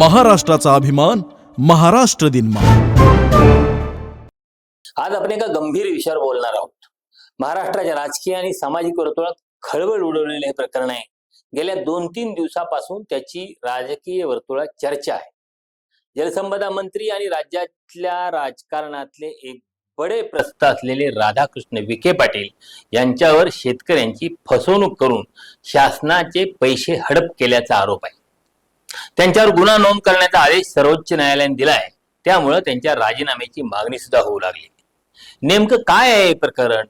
महाराष्ट्राचा अभिमान महाराष्ट्र दिन आज आपण एका गंभीर विषयावर बोलणार आहोत. महाराष्ट्राच्या राजकीय आणि सामाजिक वर्तुळात खळबळ उडवलेले हे प्रकरण आहे. गेल्या दोन तीन दिवसापासून त्याची राजकीय वर्तुळात चर्चा आहे. जलसंपदा मंत्री आणि राज्यातल्या राजकारणातले एक बडे प्रस्थ असलेले राधाकृष्ण विखे पाटील यांच्यावर शेतकऱ्यांची फसवणूक करून शासनाचे पैसे हडप केल्याचा आरोप आहे. त्यांच्यावर गुन्हा नोंद करण्याचा आदेश सर्वोच्च न्यायालयाने दिला आहे त्यामुळं त्यांच्या राजीनाम्याची मागणी सुद्धा होऊ लागली. नेमकं काय आहे हे प्रकरण?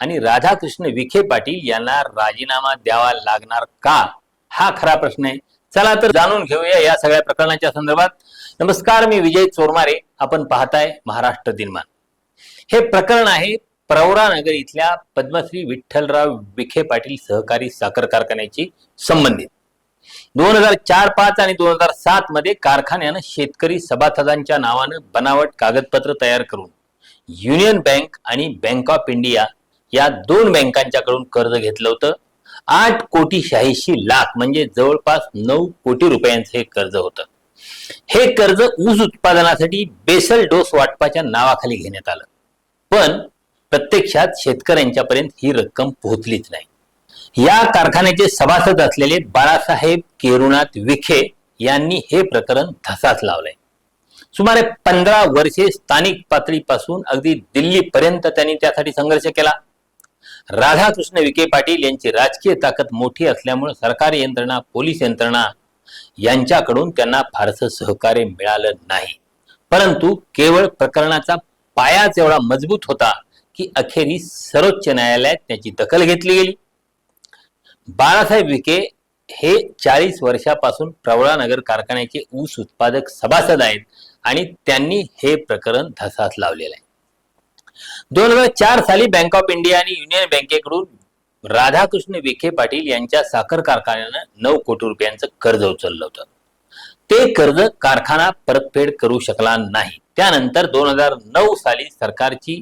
आणि राधाकृष्ण विखे पाटील यांना राजीनामा द्यावा लागणार का? हा खरा प्रश्न आहे. चला तर जाणून घेऊया या सगळ्या प्रकरणाच्या संदर्भात. नमस्कार मी विजय चोरमारे. आपण पाहताय महाराष्ट्र दिनमान. हे प्रकरण आहे प्रवरानगर इथल्या पद्मश्री विठ्ठलराव विखे पाटील सहकारी साखर कारखान्याची संबंधित. दोन हजार चार पाच आणि दोन हजार सात मध्ये कारखान्यानं शेतकरी सभासदांच्या नावानं बनावट कागदपत्र तयार करून युनियन बँक आणि बँक ऑफ इंडिया या दोन बँकांच्याकडून कर्ज घेतलं होतं. आठ कोटी शहाऐंशी लाख म्हणजे जवळपास नऊ कोटी रुपयांचं हे कर्ज होतं. हे कर्ज ऊस उत्पादनासाठी बेसल डोस वाटपाच्या नावाखाली घेण्यात आलं. पण प्रत्यक्षात शेतकऱ्यांच्यापर्यंत ही रक्कम पोहोचलीच नाही. या कारखान्याचे सभासद असलेले बाळासाहेब केरुनाथ विखे यांनी हे प्रकरण धसास लावलंय. सुमारे पंधरा वर्षे स्थानिक पातळीपासून अगदी दिल्लीपर्यंत त्यांनी त्यासाठी संघर्ष केला. राधाकृष्ण विखे पाटील यांची राजकीय ताकद मोठी असल्यामुळे सरकारी यंत्रणा पोलीस यंत्रणा यांच्याकडून त्यांना फारसं सहकार्य मिळालं नाही. परंतु केवळ प्रकरणाचा पायाच एवढा मजबूत होता की अखेरीस सर्वोच्च न्यायालयात त्याची दखल घेतली गेली. बाळासाहेब विखे हे चाळीस वर्षापासून प्रवळानगर कारखान्याचे ऊस उत्पादक सभासद आहेत आणि त्यांनी हे प्रकरण धसास लावलेलं आहे. दोन हजार चार साली बँक ऑफ इंडिया आणि युनियन बँकेकडून राधाकृष्ण विखे पाटील यांच्या साखर कारखान्यानं नऊ कोटी रुपयांचं कर्ज उचललं होतं. ते कर्ज कारखाना परतफेड करू शकला नाही. त्यानंतर दोन हजार नऊ साली सरकारची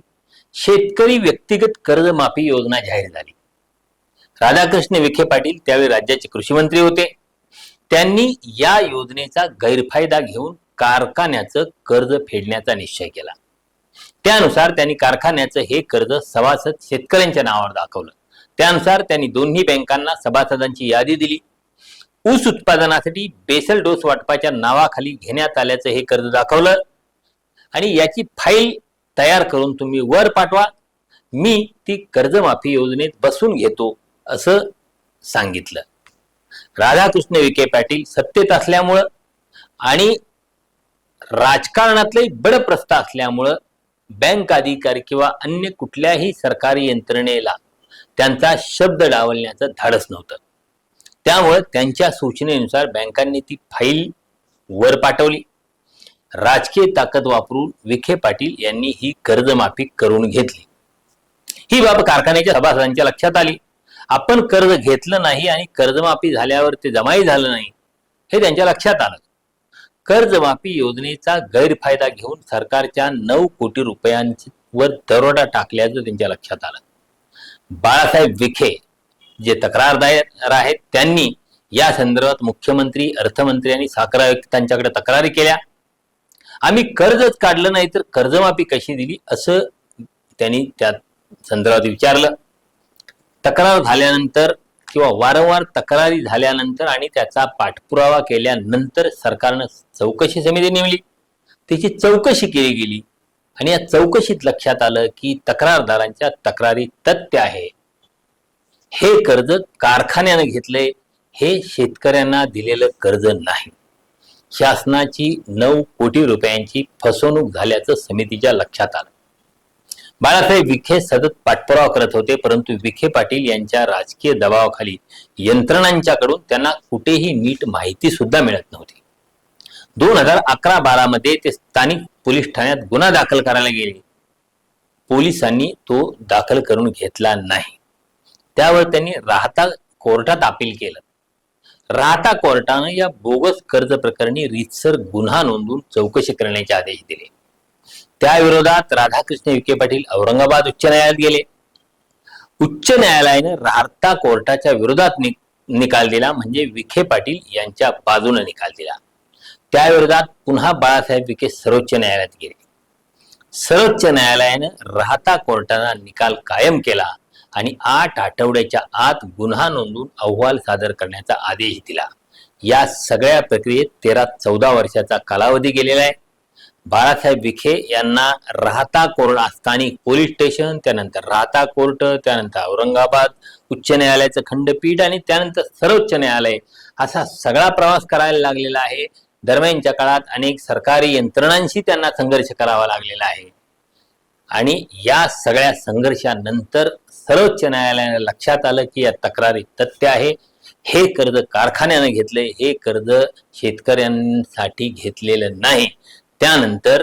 शेतकरी व्यक्तिगत कर्जमाफी योजना जाहीर झाली. राधाकृष्ण विखे पाटील त्यावेळी राज्याचे कृषी मंत्री होते. त्यांनी या योजनेचा गैरफायदा घेऊन कारखान्याचं कर्ज फेडण्याचा निश्चय केला. त्यानुसार त्यांनी कारखान्याचं हे कर्ज सभासद शेतकऱ्यांच्या नावावर दाखवलं. त्यानुसार त्यांनी दोन्ही बँकांना सभासदांची यादी दिली. ऊस उत्पादनासाठी बेसल डोस वाटपाच्या नावाखाली घेण्यात आल्याचं हे कर्ज दाखवलं. आणि याची फाईल तयार करून तुम्ही वर पाठवा. मी ती कर्जमाफी योजनेत बसून घेतो. असं सांगितलं. राधाकृष्ण विखे पाटील सत्तेत असल्यामुळं आणि राजकारणातले बडप्रस्थ असल्यामुळं बँक अधिकारी किंवा अन्य कुठल्याही सरकारी यंत्रणेला त्यांचा शब्द डावलण्याचं धाडस नव्हतं. त्यामुळे त्यांच्या सूचनेनुसार बँकांनी ती फाईल वर पाठवली. राजकीय ताकद वापरून विखे पाटील यांनी ही कर्जमाफी करून घेतली. ही बाब कारखान्याच्या सभासदांच्या लक्षात आली. आपण कर्ज घेतलं नाही आणि कर्जमाफी झाल्यावर ते जमाही झालं नाही हे त्यांच्या लक्षात आलं. कर्जमाफी योजनेचा गैरफायदा घेऊन सरकारच्या नऊ कोटी रुपयांवर दरोडा टाकल्याचं त्यांच्या लक्षात आलं. बाळासाहेब विखे जे तक्रारदार आहेत त्यांनी या संदर्भात मुख्यमंत्री अर्थमंत्री आणि साखर आयुक्तांच्याकडे तक्रारी केल्या. आम्ही कर्जच काढलं नाही तर कर्जमाफी कशी दिली असं त्यांनी त्या संदर्भात विचारलं. तक्रार झाल्यानंतर किंवा वारंवार तक्रारी झाल्यानंतर आणि त्याचा पाठपुरावा केल्यानंतर सरकारनं चौकशी समिती नेमली. त्याची चौकशी केली गेली. आणि या चौकशीत लक्षात आलं की तक्रारदारांच्या तक्रारी तथ्य आहे. हे कर्ज कारखान्यानं घेतलंय. हे शेतकऱ्यांना दिलेलं कर्ज नाही. शासनाची नऊ कोटी रुपयांची फसवणूक झाल्याचं समितीच्या लक्षात आलं. बाळासाहेब विखे सतत पाठपुरावा करत होते परंतु विखे पाटील यांच्या राजकीय दबावाखाली यंत्रणांच्याकडून त्यांना कुठेही नीट माहिती सुद्धा मिळत नव्हती. दोन हजार अकरा बारा मध्ये ते स्थानिक पोलीस ठाण्यात गुन्हा दाखल करायला गेले. पोलिसांनी तो दाखल करून घेतला नाही. त्यावर त्यांनी राहता कोर्टात अपील केलं. राहता कोर्टानं या बोगस कर्ज प्रकरणी रीतसर गुन्हा नोंदवून चौकशी करण्याचे आदेश दिले. त्याविरोधात राधाकृष्ण विखे पाटील औरंगाबाद उच्च न्यायालयात गेले. उच्च न्यायालयाने राहता कोर्टाच्या विरोधात नि- निकाल दिला म्हणजे विखे पाटील यांच्या बाजूने निकाल दिला. त्याविरोधात पुन्हा बाळासाहेब विखे सर्वोच्च न्यायालयात गेले. सर्वोच्च न्यायालयानं राहता कोर्टाचा निकाल कायम केला आणि आठ आठवड्याच्या आत गुन्हा नोंदवून अहवाल सादर करण्याचा आदेश दिला. या सगळ्या प्रक्रियेत तेरा चौदा वर्षाचा कालावधी गेलेला आहे. बाळासाहेब विखे यांना राहता कोर्ट स्थानिक पोलीस स्टेशन त्यानंतर राहता कोर्ट त्यानंतर औरंगाबाद उच्च न्यायालयाचं खंडपीठ आणि त्यानंतर सर्वोच्च न्यायालय असा सगळा प्रवास करायला लागलेला आहे. दरम्यानच्या काळात अनेक सरकारी यंत्रणांशी त्यांना संघर्ष करावा लागलेला आहे. आणि या सगळ्या संघर्षानंतर सर्वोच्च न्यायालयाने लक्षात आलं की या तक्रारी तथ्य आहे. हे कर्ज कारखान्यानं घेतले हे कर्ज शेतकऱ्यांसाठी घेतलेलं नाही. त्यानंतर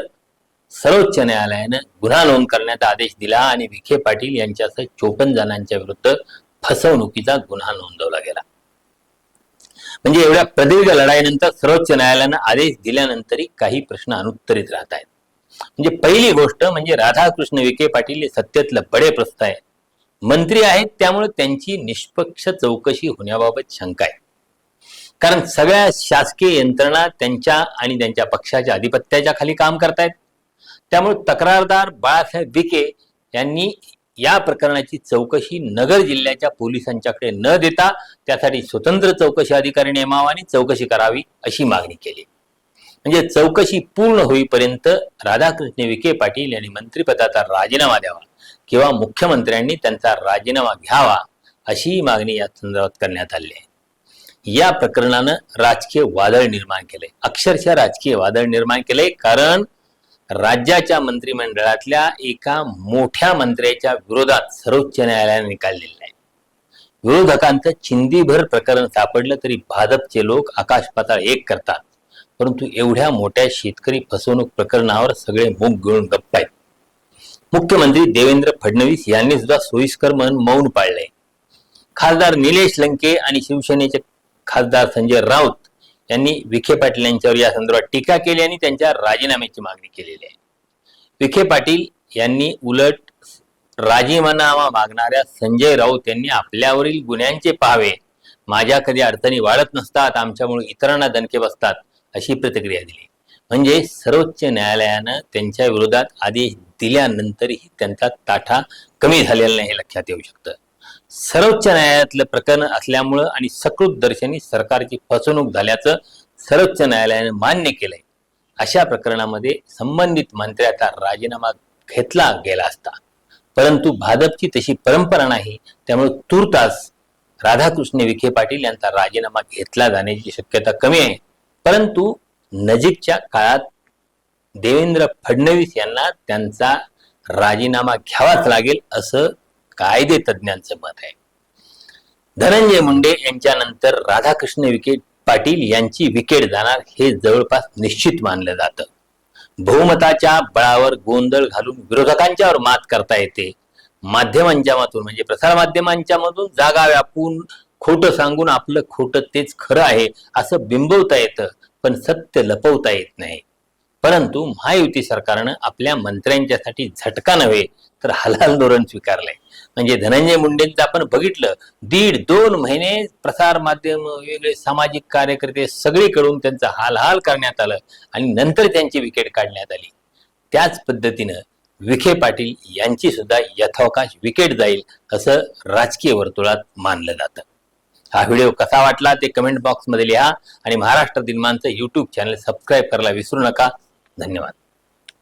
सर्वोच्च न्यायालयानं गुन्हा नोंद करण्याचा आदेश दिला आणि विखे पाटील यांच्यासह चोपन्न जणांच्या विरुद्ध फसवणुकीचा गुन्हा नोंदवला गेला. म्हणजे एवढ्या प्रदीर्घ लढाईनंतर सर्वोच्च न्यायालयानं आदेश दिल्यानंतरही काही प्रश्न अनुत्तरित राहत आहेत. म्हणजे पहिली गोष्ट म्हणजे राधाकृष्ण विखे पाटील हे सत्तेतलं बडे प्रस्त आहे मंत्री आहेत त्यामुळे त्यांची निष्पक्ष चौकशी होण्याबाबत शंका आहे. कारण सगळ्या शासकीय यंत्रणा त्यांच्या आणि त्यांच्या पक्षाच्या अधिपत्याच्या खाली काम करतायत. त्यामुळे तक्रारदार बाळासाहेब विखे यांनी या प्रकरणाची चौकशी नगर जिल्ह्याच्या पोलिसांच्याकडे न देता त्यासाठी स्वतंत्र चौकशी अधिकारी नेमावा आणि चौकशी करावी अशी मागणी केली. म्हणजे चौकशी पूर्ण होईपर्यंत राधाकृष्ण विखे पाटील यांनी मंत्रिपदाचा राजीनामा द्यावा किंवा मुख्यमंत्र्यांनी त्यांचा राजीनामा घ्यावा अशी मागणी या संदर्भात करण्यात आली आहे. या प्रकरणानं राजकीय वादळ निर्माण केले. अक्षरशः राजकीय वादळ निर्माण केले. कारण राज्याच्या मंत्रिमंडळातल्या एका मोठ्या मंत्र्याच्या विरोधात सर्वोच्च न्यायालयाने निकाल दिलेला आहे. विरोधकांचं चिंदीभर प्रकरण सापडलं तरी भाजपचे लोक आकाश पाताळ एक करतात. परंतु एवढ्या मोठ्या शेतकरी फसवणूक प्रकरणावर सगळे मुख गिळून गप्प आहेत मुख्यमंत्री देवेंद्र फडणवीस यांनी सुद्धा सोयीस्कर म्हणून मौन पाळले खासदार निलेश लंके आणि शिवसेनेचे खासदार संजय राऊत यांनी विखे पाटील यांच्यावर या संदर्भात टीका केली आणि त्यांच्या राजीनाम्याची मागणी केलेली आहे. विखे पाटील यांनी उलट राजीनामा मागणाऱ्या संजय राऊत यांनी आपल्यावरील गुन्ह्यांचे पाहावे. माझ्या कधी अडचणी वाढत नसतात आमच्यामुळे इतरांना दणके बसतात अशी प्रतिक्रिया दिली. म्हणजे सर्वोच्च न्यायालयानं त्यांच्या विरोधात आदेश दिल्यानंतरही त्यांचा ताठा कमी झालेला नाही हे लक्षात येऊ शकतं. सर्वोच्च न्यायालयातलं प्रकरण असल्यामुळं आणि सकृत दर्शनी सरकारची फसवणूक झाल्याचं सर्वोच्च न्यायालयाने मान्य केलंय. अशा प्रकरणामध्ये संबंधित मंत्र्याचा राजीनामा घेतला गेला असता. परंतु भाजपची तशी परंपरा नाही त्यामुळे तुर्तास राधाकृष्ण विखे पाटील यांचा राजीनामा घेतला जाण्याची शक्यता कमी आहे. परंतु नजीकच्या काळात देवेंद्र फडणवीस यांना त्यांचा राजीनामा घ्यावाच लागेल असं कायदे तज्ज्ञांचं मत आहे. धनंजय मुंडे यांच्यानंतर राधाकृष्ण विखे पाटील यांची विकेट जाणार हे जवळपास निश्चित मानलं जातं. बहुमताच्या बळावर गोंधळ घालून विरोधकांच्यावर मात करता येते. माध्यमांच्या मातून म्हणजे प्रसार माध्यमांच्या मधून जागा व्यापून खोटं सांगून आपलं खोटं तेच खरं आहे असं बिंबवता येतं पण सत्य लपवता येत नाही. परंतु महायुती सरकारनं आपल्या मंत्र्यांच्यासाठी झटका नव्हे तर हलाल धोरण स्वीकारलंय. म्हणजे धनंजय मुंडेंचं आपण बघितलं दीड दोन महिने प्रसार माध्यम वेगळे सामाजिक कार्यकर्ते सगळीकडून त्यांचा हालहाल करण्यात आलं आणि नंतर त्यांची विकेट काढण्यात आली. त्याच पद्धतीनं विखे पाटील यांची सुद्धा यथावकाश विकेट जाईल असं राजकीय वर्तुळात मानलं जातं. हा व्हिडिओ कसा वाटला ते कमेंट बॉक्समध्ये लिहा आणि महाराष्ट्र दिनमानचं यूट्यूब चॅनल सबस्क्राईब करायला विसरू नका. धन्यवाद.